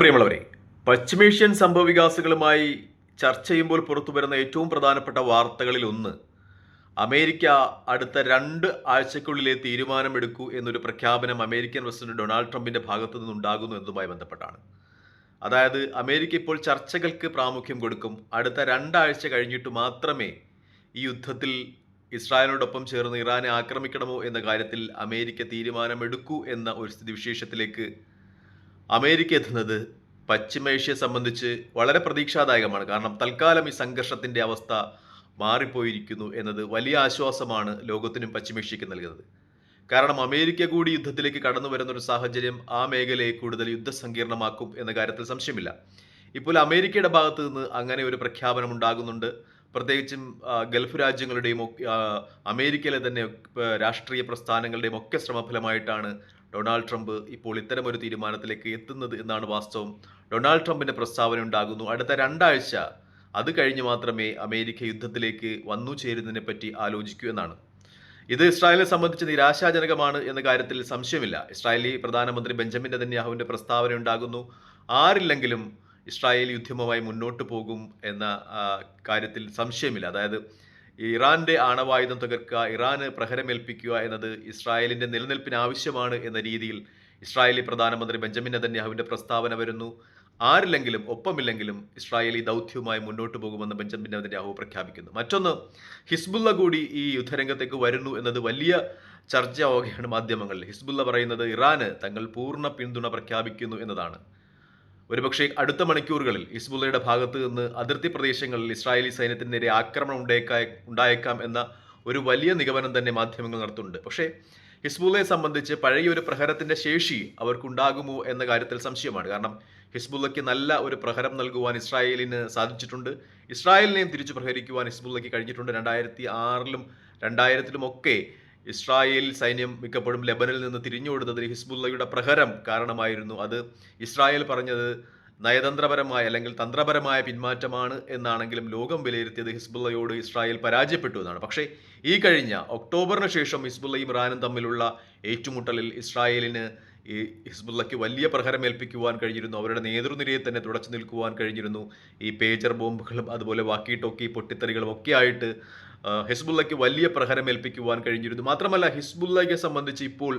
പ്രിയമുള്ളവരെ പശ്ചിമേഷ്യൻ സംഭവവികാസങ്ങളുമായി ചർച്ച ചെയ്യുമ്പോൾ പുറത്തു വരുന്ന ഏറ്റവും പ്രധാനപ്പെട്ട വാർത്തകളിൽ ഒന്ന് അമേരിക്ക അടുത്ത രണ്ട് ആഴ്ചക്കുള്ളിലെ തീരുമാനമെടുക്കൂ എന്നൊരു പ്രഖ്യാപനം അമേരിക്കൻ പ്രസിഡന്റ് ഡൊണാൾഡ് ട്രംപിന്റെ ഭാഗത്തു നിന്നുണ്ടാകുന്നു എന്നതുമായി ബന്ധപ്പെട്ടാണ്. അതായത് അമേരിക്ക ഇപ്പോൾ ചർച്ചകൾക്ക് പ്രാമുഖ്യം കൊടുക്കും. അടുത്ത രണ്ടാഴ്ച കഴിഞ്ഞിട്ട് മാത്രമേ ഈ യുദ്ധത്തിൽ ഇസ്രായേലിനോടൊപ്പം ചേർന്ന് ഇറാനെ ആക്രമിക്കണമോ എന്ന കാര്യത്തിൽ അമേരിക്ക തീരുമാനമെടുക്കൂ എന്ന ഒരു സ്ഥിതിവിശേഷത്തിലേക്ക് അമേരിക്ക എത്തുന്നത് പശ്ചിമേഷ്യയെ സംബന്ധിച്ച് വളരെ പ്രതീക്ഷാദായകമാണ്. കാരണം തൽക്കാലം ഈ സംഘർഷത്തിന്റെ അവസ്ഥ മാറിപ്പോയിരിക്കുന്നു എന്നത് വലിയ ആശ്വാസമാണ് ലോകത്തിനും പശ്ചിമേഷ്യയ്ക്ക് നൽകുന്നത്. കാരണം അമേരിക്ക കൂടി യുദ്ധത്തിലേക്ക് കടന്നു വരുന്ന ഒരു സാഹചര്യം ആ മേഖലയെ കൂടുതൽ യുദ്ധസങ്കീർണമാക്കും എന്ന കാര്യത്തിൽ സംശയമില്ല. ഇപ്പോൾ അമേരിക്കയുടെ ഭാഗത്ത് നിന്ന് അങ്ങനെ ഒരു പ്രഖ്യാപനം ഉണ്ടാകുന്നുണ്ട്. പ്രത്യേകിച്ചും ഗൾഫ് രാജ്യങ്ങളുടെയും അമേരിക്കയിലെ തന്നെ രാഷ്ട്രീയ പ്രസ്ഥാനങ്ങളുടെയും ഒക്കെ ശ്രമഫലമായിട്ടാണ് ഡൊണാൾഡ് ട്രംപ് ഇപ്പോൾ ഇത്തരം ഒരു തീരുമാനത്തിലേക്ക് എത്തുന്നത് എന്നാണ് വാസ്തവം. ഡൊണാൾഡ് ട്രംപിന്റെ പ്രസ്താവന ഉണ്ടാകുന്നു. അടുത്ത രണ്ടാഴ്ച അത് കഴിഞ്ഞ് മാത്രമേ അമേരിക്ക യുദ്ധത്തിലേക്ക് വന്നു ചേരുന്നതിനെ പറ്റി ആലോചിക്കൂ എന്നാണ്. ഇത് ഇസ്രായേലിനെ സംബന്ധിച്ച് നിരാശാജനകമാണ് എന്ന കാര്യത്തിൽ സംശയമില്ല. ഇസ്രായേലി പ്രധാനമന്ത്രി ബെഞ്ചമിൻ നെതന്യാഹുവിന്റെ പ്രസ്താവന ഉണ്ടാകുന്നു. ആരില്ലെങ്കിലും ഇസ്രായേൽ യുദ്ധവുമായി മുന്നോട്ട് പോകും എന്ന കാര്യത്തിൽ സംശയമില്ല. അതായത് ഇറാന്റെ ആണവായുധം തകർക്കുക ഇറാന് പ്രഹരമേൽപ്പിക്കുക എന്നത് ഇസ്രായേലിന്റെ നിലനിൽപ്പിന് ആവശ്യമാണ് എന്ന രീതിയിൽ ഇസ്രായേലി പ്രധാനമന്ത്രി ബെഞ്ചമിൻ നെതന്യാഹുവിന്റെ പ്രസ്താവന വരുന്നു. ആരില്ലെങ്കിലും ഒപ്പമില്ലെങ്കിലും ഇസ്രായേലി ദൗത്യവുമായി മുന്നോട്ട് പോകുമെന്ന് ബെഞ്ചമിൻ നെതന്യാഹു പ്രഖ്യാപിക്കുന്നു. മറ്റൊന്ന് ഹിസ്ബുള്ള കൂടി ഈ യുദ്ധരംഗത്തേക്ക് വരുന്നു എന്നത് വലിയ ചർച്ചയാവുകയാണ് മാധ്യമങ്ങളിൽ. ഹിസ്ബുള്ള പറയുന്നത് ഇറാന് തങ്ങൾ പൂർണ പിന്തുണ പ്രഖ്യാപിക്കുന്നു എന്നതാണ്. ഒരുപക്ഷെ അടുത്ത മണിക്കൂറുകളിൽ ഹിസ്ബുള്ളയുടെ ഭാഗത്ത് നിന്ന് അതിർത്തി പ്രദേശങ്ങളിൽ ഇസ്രായേലി സൈന്യത്തിനെതിരെ ആക്രമണം ഉണ്ടായേക്കാ ഉണ്ടായേക്കാം എന്ന ഒരു വലിയ നിഗമനം തന്നെ മാധ്യമങ്ങൾ നടത്തുന്നുണ്ട്. പക്ഷേ ഹിസ്ബുള്ളയെ സംബന്ധിച്ച് പഴയ ഒരു പ്രഹരത്തിന്റെ ശേഷി അവർക്കുണ്ടാകുമോ എന്ന കാര്യത്തിൽ സംശയമാണ്. കാരണം ഹിസ്ബുള്ളയ്ക്ക് നല്ല ഒരു പ്രഹരം നൽകുവാൻ ഇസ്രായേലിന് സാധിച്ചിട്ടുണ്ട്. ഇസ്രായേലിനെയും തിരിച്ചു പ്രഹരിക്കുവാൻ ഹിസ്ബുള്ളയ്ക്ക് കഴിഞ്ഞിട്ടുണ്ട്. രണ്ടായിരത്തി ആറിലും രണ്ടായിരത്തിലും ഒക്കെ ഇസ്രായേൽ സൈന്യം മിക്കപ്പോഴും ലെബനിൽ നിന്ന് തിരിഞ്ഞുകൊടുത്തതിന് ഹിസ്ബുല്ലയുടെ പ്രഹരം കാരണമായിരുന്നു അത്. ഇസ്രായേൽ പറഞ്ഞത് നയതന്ത്രപരമായ അല്ലെങ്കിൽ തന്ത്രപരമായ പിന്മാറ്റമാണ് എന്നാണെങ്കിലും ലോകം വിലയിരുത്തിയത് ഹിസ്ബുള്ളയോട് ഇസ്രായേൽ പരാജയപ്പെട്ടു എന്നാണ്. പക്ഷേ ഈ കഴിഞ്ഞ ഒക്ടോബറിന് ശേഷം ഹിസ്ബുള്ളയും ഇറാനും തമ്മിലുള്ള ഏറ്റുമുട്ടലിൽ ഇസ്രായേലിന് ഈ ഹിസ്ബുള്ളയ്ക്ക് വലിയ പ്രഹരം ഏൽപ്പിക്കുവാൻ കഴിഞ്ഞിരുന്നു. അവരുടെ നേതൃനിരയെ തന്നെ തുടച്ചു നിൽക്കുവാൻ കഴിഞ്ഞിരുന്നു. ഈ പേജർ ബോംബുകളും അതുപോലെ വാക്കി ടോക്കി പൊട്ടിത്തെറികളും ഒക്കെ ആയിട്ട് ഹിസ്ബുള്ളയ്ക്ക് വലിയ പ്രഹരം ഏൽപ്പിക്കുവാൻ കഴിഞ്ഞിരുന്നു. മാത്രമല്ല ഹിസ്ബുള്ളയെ സംബന്ധിച്ച് ഇപ്പോൾ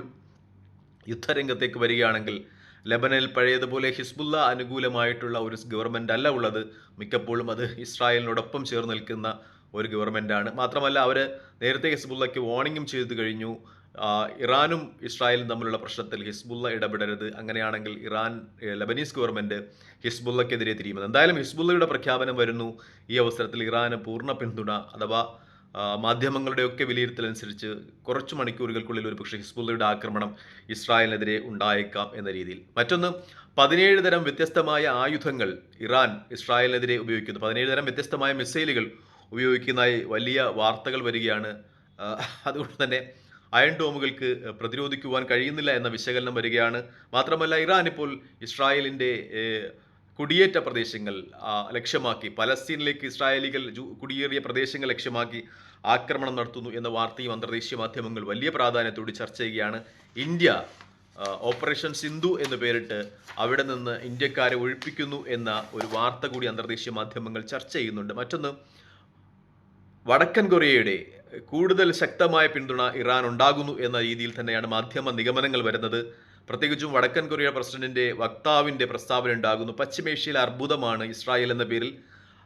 യുദ്ധരംഗത്തേക്ക് വരികയാണെങ്കിൽ ലബനനിൽ പഴയതുപോലെ ഹിസ്ബുള്ള അനുകൂലമായിട്ടുള്ള ഒരു ഗവൺമെന്റ് അല്ല ഉള്ളത്. മിക്കപ്പോഴും അത് ഇസ്രായേലിനോടൊപ്പം ചേർന്ന് നിൽക്കുന്ന ഒരു ഗവൺമെന്റാണ് മാത്രമല്ല അവർ നേരത്തെ ഹിസ്ബുള്ളയ്ക്ക് വാർണിംഗും ചെയ്തു കഴിഞ്ഞു. ഇറാനും ഇസ്രായേലും തമ്മിലുള്ള പ്രശ്നത്തിൽ ഹിസ്ബുള്ള ഇടപെടരുത്. അങ്ങനെയാണെങ്കിൽ ഇറാൻ ലബനീസ് ഗവൺമെന്റ് ഹിസ്ബുള്ളക്കെതിരെ തിരിയുമെന്ന്. എന്തായാലും ഹിസ്ബുള്ളയുടെ പ്രഖ്യാപനം വരുന്നു. ഈ അവസരത്തിൽ ഇറാന് പൂർണ പിന്തുണ അഥവാ മാധ്യമങ്ങളുടെയൊക്കെ വിലയിരുത്തലനുസരിച്ച് കുറച്ച് മണിക്കൂറുകൾക്കുള്ളിൽ ഒരു പക്ഷേ ഹിസ്ബുള്ളയുടെ ആക്രമണം ഇസ്രായേലിനെതിരെ ഉണ്ടായേക്കാം എന്ന രീതിയിൽ. മറ്റൊന്ന് പതിനേഴ് തരം വ്യത്യസ്തമായ ആയുധങ്ങൾ ഇറാൻ ഇസ്രായേലിനെതിരെ ഉപയോഗിക്കുന്നു. പതിനേഴ് തരം വ്യത്യസ്തമായ മിസൈലുകൾ ഉപയോഗിക്കുന്നതായി വലിയ വാർത്തകൾ വരികയാണ്. അതുകൊണ്ട് തന്നെ അയൺ ഡോമുകൾക്ക് പ്രതിരോധിക്കുവാൻ കഴിയുന്നില്ല എന്ന വിശകലനം വരികയാണ്. മാത്രമല്ല ഇറാൻ ഇപ്പോൾ ഇസ്രായേലിന്റെ കുടിയേറ്റ പ്രദേശങ്ങൾ ലക്ഷ്യമാക്കി. പലസ്തീനിലേക്ക് ഇസ്രായേലികൾ കുടിയേറിയ പ്രദേശങ്ങൾ ലക്ഷ്യമാക്കി ആക്രമണം നടത്തുന്നു എന്ന വാർത്തയും അന്തർദേശീയ മാധ്യമങ്ങൾ വലിയ പ്രാധാന്യത്തോട് ചർച്ച ചെയ്യുകയാണ്. ഇന്ത്യ ഓപ്പറേഷൻ സിന്ധു എന്ന് പേരിട്ട് അവിടെ നിന്ന് ഇന്ത്യക്കാരെ ഒഴിപ്പിക്കുന്നു എന്ന ഒരു വാർത്ത കൂടി അന്തർദേശീയ മാധ്യമങ്ങൾ ചർച്ച ചെയ്യുന്നുണ്ട്. മറ്റൊന്ന് വടക്കൻ കൊറിയയുടെ കൂടുതൽ ശക്തമായ പിന്തുണ ഇറാൻ ഉണ്ടാകുന്നു എന്ന രീതിയിൽ തന്നെയാണ് മാധ്യമ നിഗമനങ്ങൾ വരുന്നത്. പ്രത്യേകിച്ചും വടക്കൻ കൊറിയ പ്രസിഡന്റിന്റെ വക്താവിന്റെ പ്രസ്താവന ഉണ്ടാകുന്നു. പശ്ചിമേഷ്യയിലെ അർബുദമാണ് ഇസ്രായേൽ എന്ന പേരിൽ.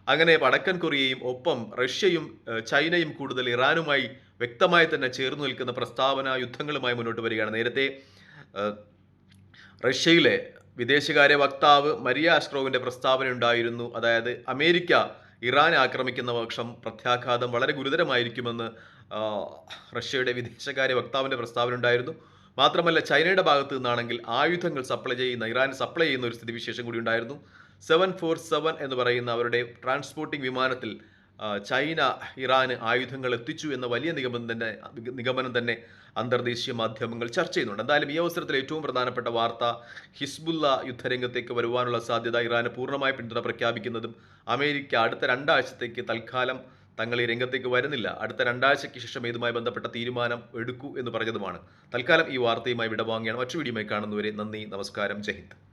അങ്ങനെ വടക്കൻ കൊറിയയും ഒപ്പം റഷ്യയും ചൈനയും കൂടുതൽ ഇറാനുമായി വ്യക്തമായി തന്നെ ചേർന്നു നിൽക്കുന്ന പ്രസ്താവന യുദ്ധങ്ങളുമായി മുന്നോട്ട് വരികയാണ്. നേരത്തെ റഷ്യയിലെ വിദേശകാര്യ വക്താവ് മരിയ അസ്ട്രോവിന്റെ പ്രസ്താവന ഉണ്ടായിരുന്നു. അതായത് അമേരിക്ക ഇറാൻ ആക്രമിക്കുന്ന പക്ഷം പ്രത്യാഘാതം വളരെ ഗുരുതരമായിരിക്കുമെന്ന് റഷ്യയുടെ വിദേശകാര്യ വക്താവിന്റെ പ്രസ്താവന ഉണ്ടായിരുന്നു. മാത്രമല്ല ചൈനയുടെ ഭാഗത്ത് നിന്നാണെങ്കിൽ ആയുധങ്ങൾ സപ്ലൈ ചെയ്യുന്ന ഇറാൻ സപ്ലൈ ചെയ്യുന്ന ഒരു സ്ഥിതിവിശേഷം കൂടി ഉണ്ടായിരുന്നു. സെവൻ ഫോർ സെവൻ എന്ന് പറയുന്ന അവരുടെ ട്രാൻസ്പോർട്ടിംഗ് വിമാനത്തിൽ ചൈന ഇറാന് ആയുധങ്ങൾ എത്തിച്ചു എന്ന വലിയ നിഗമനം തന്നെ നിഗമനം തന്നെ അന്തർദേശീയ മാധ്യമങ്ങൾ ചർച്ച ചെയ്യുന്നുണ്ട്. എന്തായാലും ഈ അവസരത്തിൽ ഏറ്റവും പ്രധാനപ്പെട്ട വാർത്ത ഹിസ്ബുല്ല യുദ്ധരംഗത്തേക്ക് വരുവാനുള്ള സാധ്യത ഇറാന് പൂർണമായി പിന്തുണ പ്രഖ്യാപിക്കുന്നതും അമേരിക്ക അടുത്ത രണ്ടാഴ്ചത്തേക്ക് തൽക്കാലം തങ്ങൾ ഈ രംഗത്തേക്ക് വരുന്നില്ല. അടുത്ത രണ്ടാഴ്ചയ്ക്ക് ശേഷം ഇതുമായി ബന്ധപ്പെട്ട തീരുമാനം എടുക്കൂ എന്ന് പറഞ്ഞതുമാണ്. തൽക്കാലം ഈ വാർത്തയുമായി വിടവാങ്ങിയാണ്. മറ്റു വീഡിയോയുമായി കാണുന്നവരെ നന്ദി നമസ്കാരം ജയ് ഹിന്ദ്.